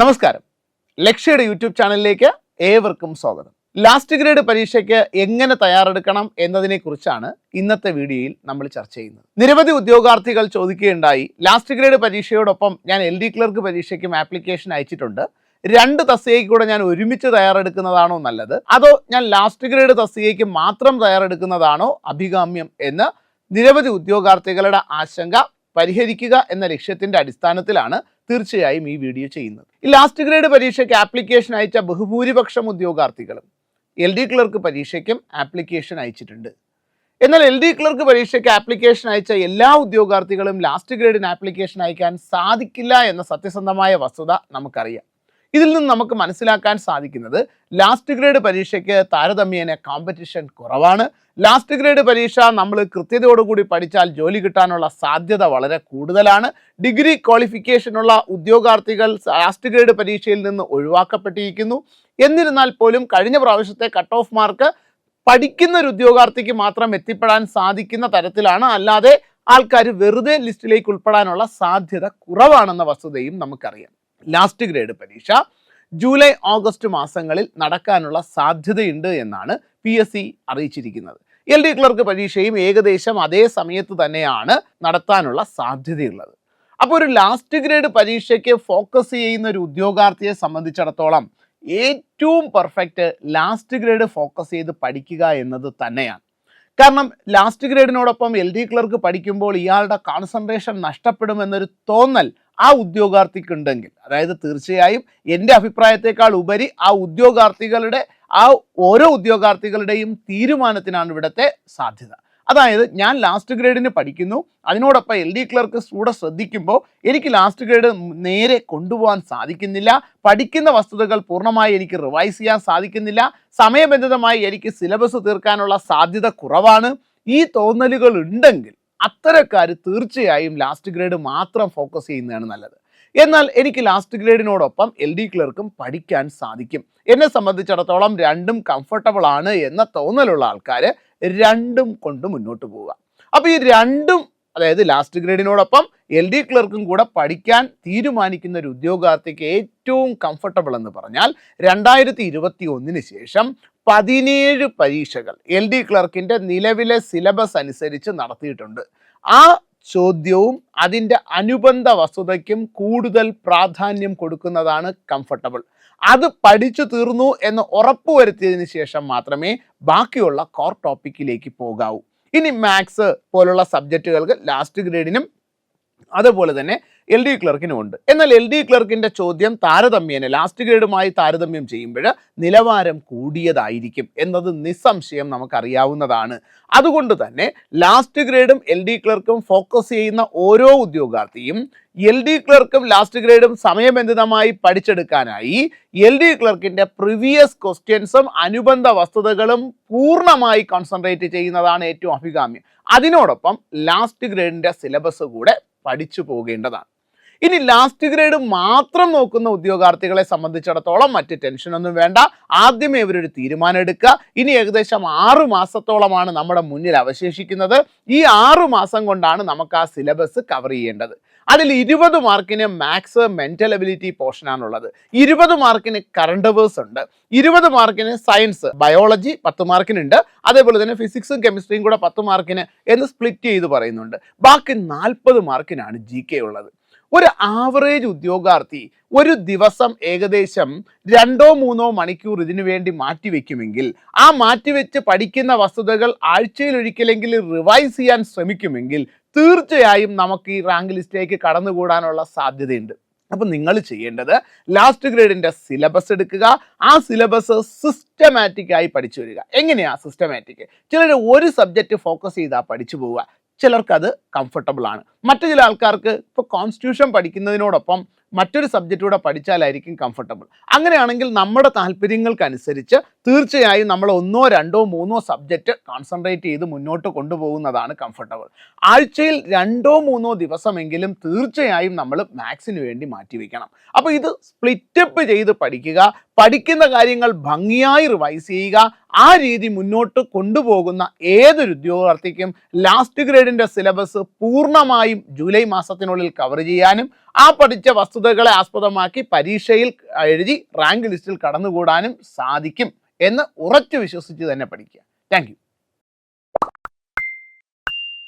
നമസ്കാരം. ലക്ഷ്യയുടെ യൂട്യൂബ് ചാനലിലേക്ക് ഏവർക്കും സ്വാഗതം. ലാസ്റ്റ് ഗ്രേഡ് പരീക്ഷയ്ക്ക് എങ്ങനെ തയ്യാറെടുക്കണം എന്നതിനെ കുറിച്ചാണ് ഇന്നത്തെ വീഡിയോയിൽ നമ്മൾ ചർച്ച ചെയ്യുന്നത്. നിരവധി ഉദ്യോഗാർത്ഥികൾ ചോദിക്കുകയുണ്ടായി. ലാസ്റ്റ് ഗ്രേഡ് പരീക്ഷയോടൊപ്പം ഞാൻ എൽ ഡി ക്ലർക്ക് പരീക്ഷയ്ക്കും ആപ്ലിക്കേഷൻ അയച്ചിട്ടുണ്ട്. രണ്ട് തസ്തികയ്ക്ക് കൂടെ ഞാൻ ഒരുമിച്ച് തയ്യാറെടുക്കുന്നതാണോ നല്ലത്? അതോ ഞാൻ ലാസ്റ്റ് ഗ്രേഡ് തസ്തികയ്ക്ക് മാത്രം തയ്യാറെടുക്കുന്നതാണോ അഭികാമ്യം എന്ന് നിരവധി ഉദ്യോഗാർത്ഥികളുടെ ആശങ്ക പരിഹരിക്കുക എന്ന ലക്ഷ്യത്തിന്റെ അടിസ്ഥാനത്തിലാണ് തീർച്ചയായും ഈ വീഡിയോ ചെയ്യുന്നത്. ഈ ലാസ്റ്റ് ഗ്രേഡ് പരീക്ഷയ്ക്ക് ആപ്ലിക്കേഷൻ അയച്ച ബഹുഭൂരിപക്ഷം ഉദ്യോഗാർത്ഥികളും എൽ ഡി ക്ലർക്ക് പരീക്ഷയ്ക്കും ആപ്ലിക്കേഷൻ അയച്ചിട്ടുണ്ട്. എന്നാൽ എൽ ഡി ക്ലർക്ക് പരീക്ഷയ്ക്ക് ആപ്ലിക്കേഷൻ അയച്ച എല്ലാ ഉദ്യോഗാർത്ഥികളും ലാസ്റ്റ് ഗ്രേഡിന് ആപ്ലിക്കേഷൻ അയക്കാൻ സാധിക്കില്ല എന്ന സത്യസന്ധമായ വസ്തുത നമുക്കറിയാം. ഇതിൽ നിന്ന് നമുക്ക് മനസ്സിലാക്കാൻ സാധിക്കുന്നത് ലാസ്റ്റ് ഗ്രേഡ് പരീക്ഷയ്ക്ക് താരതമ്യേന കോമ്പറ്റീഷൻ കുറവാണ്. ലാസ്റ്റ് ഗ്രേഡ് പരീക്ഷ നമ്മൾ കൃത്യതയോടുകൂടി പഠിച്ചാൽ ജോലി കിട്ടാനുള്ള സാധ്യത വളരെ കൂടുതലാണ്. ഡിഗ്രി ക്വാളിഫിക്കേഷനുള്ള ഉദ്യോഗാർത്ഥികൾ ലാസ്റ്റ് ഗ്രേഡ് പരീക്ഷയിൽ നിന്ന് ഒഴിവാക്കപ്പെട്ടിരിക്കുന്നു. എന്നിരുന്നാൽ പോലും കഴിഞ്ഞ പ്രാവശ്യത്തെ കട്ട് ഓഫ് മാർക്ക് പഠിക്കുന്ന ഒരു ഉദ്യോഗാർത്ഥിക്ക് മാത്രം എത്തിപ്പെടാൻ സാധിക്കുന്ന തരത്തിലാണ്. അല്ലാതെ ആൾക്കാർ വെറുതെ ലിസ്റ്റിലേക്ക് ഉൾപ്പെടാനുള്ള സാധ്യത കുറവാണെന്ന വസ്തുതയും നമുക്കറിയാം. ലാസ്റ്റ് ഗ്രേഡ് പരീക്ഷ. ജൂലൈ ഓഗസ്റ്റ് മാസങ്ങളിൽ നടക്കാനുള്ള സാധ്യതയുണ്ട് എന്നാണ് പി എസ് സി അറിയിച്ചിരിക്കുന്നത്. എൽ ഡി ക്ലർക്ക് പരീക്ഷയും ഏകദേശം അതേ സമയത്ത് തന്നെയാണ് നടത്താനുള്ള സാധ്യതയുള്ളത്. അപ്പോൾ ഒരു ലാസ്റ്റ് ഗ്രേഡ് പരീക്ഷയ്ക്ക് ഫോക്കസ് ചെയ്യുന്ന ഒരു ഉദ്യോഗാർത്ഥിയെ സംബന്ധിച്ചിടത്തോളം ഏറ്റവും പെർഫെക്റ്റ് ലാസ്റ്റ് ഗ്രേഡ് ഫോക്കസ് ചെയ്ത് പഠിക്കുക എന്നത് തന്നെയാണ്. കാരണം ലാസ്റ്റ് ഗ്രേഡിനോടൊപ്പം എൽ ഡി ക്ലർക്ക് പഠിക്കുമ്പോൾ ഇയാളുടെ കോൺസെൻട്രേഷൻ നഷ്ടപ്പെടുമെന്നൊരു തോന്നൽ ആ ഉദ്യോഗാർത്ഥിക്ക് ഉണ്ടെങ്കിൽ അതായത് തീർച്ചയായും എന്റെ അഭിപ്രായത്തെക്കാൾ ഉപരി ആ ഉദ്യോഗാർത്ഥികളുടെ ആ ഓരോ ഉദ്യോഗാർത്ഥികളുടെയും തീരുമാനത്തിനാണ് ഇവിടുത്തെ സാധ്യത. അതായത് ഞാൻ ലാസ്റ്റ് ഗ്രേഡിന് പഠിക്കുന്നു അതിനോടൊപ്പം എൽ ഡി ക്ലർക്ക് കൂടെ ശ്രദ്ധിക്കുമ്പോൾ എനിക്ക് ലാസ്റ്റ് ഗ്രേഡ് നേരെ കൊണ്ടുപോകാൻ സാധിക്കുന്നില്ല പഠിക്കുന്ന വസ്തുതകൾ പൂർണമായി എനിക്ക് റിവൈസ് ചെയ്യാൻ സാധിക്കുന്നില്ല സമയബന്ധിതമായി എനിക്ക് സിലബസ് തീർക്കാനുള്ള സാധ്യത കുറവാണ്. ഈ തോന്നലുകൾ ഉണ്ടെങ്കിൽ അത്തരക്കാർ തീർച്ചയായും ലാസ്റ്റ് ഗ്രേഡ് മാത്രം ഫോക്കസ് ചെയ്യുന്നതാണ് നല്ലത്. എന്നാൽ എനിക്ക് ലാസ്റ്റ് ഗ്രേഡിനോടൊപ്പം എൽ ഡി ക്ലർക്കും പഠിക്കാൻ സാധിക്കും. എന്നെ സംബന്ധിച്ചിടത്തോളം രണ്ടും കംഫർട്ടബിൾ ആണ് എന്ന തോന്നലുള്ള ആൾക്കാർ രണ്ടും കൊണ്ട് മുന്നോട്ട് പോവുക. അപ്പോൾ ഈ രണ്ടും അതായത് ലാസ്റ്റ് ഗ്രേഡിനോടൊപ്പം എൽ ഡി ക്ലർക്കും കൂടെ പഠിക്കാൻ തീരുമാനിക്കുന്ന ഒരു ഉദ്യോഗാർത്ഥിക്ക് ഏറ്റവും കംഫർട്ടബിൾ എന്ന് പറഞ്ഞാൽ രണ്ടായിരത്തി ഇരുപത്തി ഒന്നിന് ശേഷം പതിനേഴ് പരീക്ഷകൾ എൽ ഡി ക്ലർക്കിന്റെ നിലവിലെ സിലബസ് അനുസരിച്ച് നടത്തിയിട്ടുണ്ട്. ആ ചോദ്യവും അതിന്റെ അനുബന്ധ വസ്തുതയ്ക്കും കൂടുതൽ പ്രാധാന്യം കൊടുക്കുന്നതാണ് കംഫർട്ടബിൾ അത് പഠിച്ചു തീർന്നു എന്ന് ഉറപ്പുവരുത്തിയതിന് ശേഷം മാത്രമേ ബാക്കിയുള്ള കോർ ടോപ്പിക്കിലേക്ക് പോകാവൂ. ഇനി മാത്സ് പോലുള്ള സബ്ജക്റ്റുകൾക്ക് ലാസ്റ്റ് ഗ്രേഡിനും അതുപോലെ തന്നെ എൽ ഡി ക്ലർക്കിനും ഉണ്ട്. എന്നാൽ എൽ ഡി ക്ലർക്കിന്റെ ചോദ്യം താരതമ്യേന ലാസ്റ്റ് ഗ്രേഡുമായി താരതമ്യം ചെയ്യുമ്പോൾ നിലവാരം കൂടിയതായിരിക്കും എന്നത് നിസ്സംശയം നമുക്കറിയാവുന്നതാണ്. അതുകൊണ്ട് തന്നെ ലാസ്റ്റ് ഗ്രേഡും എൽ ഡി ക്ലർക്കും ഫോക്കസ് ചെയ്യുന്ന ഓരോ ഉദ്യോഗാർത്ഥിയും എൽ ഡി ക്ലർക്കും ലാസ്റ്റ് ഗ്രേഡും സമയബന്ധിതമായി പഠിച്ചെടുക്കാനായി എൽ ഡി ക്ലർക്കിന്റെ പ്രിവിയസ് ക്വസ്റ്റ്യൻസും അനുബന്ധ വസ്തുതകളും പൂർണമായി കോൺസെൻട്രേറ്റ് ചെയ്യുന്നതാണ് ഏറ്റവും അഭികാമ്യം. അതിനോടൊപ്പം ലാസ്റ്റ് ഗ്രേഡിന്റെ സിലബസ് കൂടെ പഠിച്ചു പോകേണ്ടതാണ്. ഇനി ലാസ്റ്റ് ഗ്രേഡ് മാത്രം നോക്കുന്ന ഉദ്യോഗാർത്ഥികളെ സംബന്ധിച്ചിടത്തോളം മറ്റ് ടെൻഷനൊന്നും വേണ്ട. ആദ്യമേ ഇവരൊരു തീരുമാനം എടുക്കുക. ഇനി ഏകദേശം ആറു മാസത്തോളമാണ് നമ്മുടെ മുന്നിൽ അവശേഷിക്കുന്നത്. ഈ ആറു മാസം കൊണ്ടാണ് നമുക്ക് ആ സിലബസ് കവർ ചെയ്യേണ്ടത്. അതിൽ ഇരുപത് മാർക്കിന് മാത്സ് മെന്റൽ എബിലിറ്റി പോർഷനാണുള്ളത് ഇരുപത് മാർക്കിന് കറണ്ട് അവേഴ്സ് ഉണ്ട്. ഇരുപത് മാർക്കിന് സയൻസ് ബയോളജി പത്ത് മാർക്കിനുണ്ട്. അതേപോലെ തന്നെ ഫിസിക്സും കെമിസ്ട്രിയും കൂടെ പത്ത് മാർക്കിന് എന്ന് സ്പ്ലിറ്റ് ചെയ്ത് പറയുന്നുണ്ട്. ബാക്കി നാൽപ്പത് മാർക്കിനാണ് ജി കെ ഉള്ളത്. ഒരു ആവറേജ് ഉദ്യോഗാർത്ഥി ഒരു ദിവസം ഏകദേശം രണ്ടോ മൂന്നോ മണിക്കൂർ ഇതിനു വേണ്ടി മാറ്റിവെക്കുമെങ്കിൽ ആ മാറ്റിവെച്ച് പഠിക്കുന്ന വസ്തുതകൾ ആഴ്ചയിൽ ഒരിക്കലെങ്കിൽ റിവൈസ് ചെയ്യാൻ ശ്രമിക്കുമെങ്കിൽ തീർച്ചയായും നമുക്ക് ഈ റാങ്ക് ലിസ്റ്റിലേക്ക് കടന്നുകൂടാനുള്ള സാധ്യതയുണ്ട്. അപ്പം നിങ്ങൾ ചെയ്യേണ്ടത് ലാസ്റ്റ് ഗ്രേഡിന്റെ സിലബസ് എടുക്കുക. ആ സിലബസ് സിസ്റ്റമാറ്റിക്കായി പഠിച്ചു വരിക. എങ്ങനെയാ സിസ്റ്റമാറ്റിക് ചിലർ ഒരു സബ്ജക്റ്റ് ഫോക്കസ് ചെയ്താൽ പഠിച്ചു പോവുക. ചിലർക്കത് കംഫർട്ടബിൾ ആണ്. മറ്റു ചില ആൾക്കാർക്ക് ഇപ്പോൾ കോൺസ്റ്റിറ്റ്യൂഷൻ പഠിക്കുന്നതിനോടൊപ്പം മറ്റൊരു സബ്ജക്റ്റ് കൂടെ പഠിച്ചാലായിരിക്കും കംഫർട്ടബിൾ അങ്ങനെയാണെങ്കിൽ നമ്മുടെ താല്പര്യങ്ങൾക്കനുസരിച്ച് തീർച്ചയായും നമ്മൾ ഒന്നോ രണ്ടോ മൂന്നോ സബ്ജക്റ്റ് കോൺസെൻട്രേറ്റ് ചെയ്ത് മുന്നോട്ട് കൊണ്ടുപോകുന്നതാണ് കംഫർട്ടബിൾ ആഴ്ചയിൽ രണ്ടോ മൂന്നോ ദിവസമെങ്കിലും തീർച്ചയായും നമ്മൾ മാത്സിന് വേണ്ടി മാറ്റിവെക്കണം. അപ്പോൾ ഇത് സ്പ്ലിറ്റപ്പ് ചെയ്ത് പഠിക്കുക പഠിക്കുന്ന കാര്യങ്ങൾ ഭംഗിയായി റിവൈസ് ചെയ്യുക ആ രീതി മുന്നോട്ട് കൊണ്ടുപോകുന്ന ഏതൊരു ഉദ്യോഗാർത്ഥിക്കും ലാസ്റ്റ് ഗ്രേഡിന്റെ സിലബസ് പൂർണമായും ജൂലൈ മാസത്തിനുള്ളിൽ കവർ ചെയ്യാനും ആ പഠിച്ച വസ്തുതകളെ ആസ്പദമാക്കി പരീക്ഷയിൽ എഴുതി റാങ്ക് ലിസ്റ്റിൽ കടന്നുകൂടാനും സാധിക്കും എന്ന് ഉറച്ചു വിശ്വസിച്ച് തന്നെ പഠിക്കുക. താങ്ക്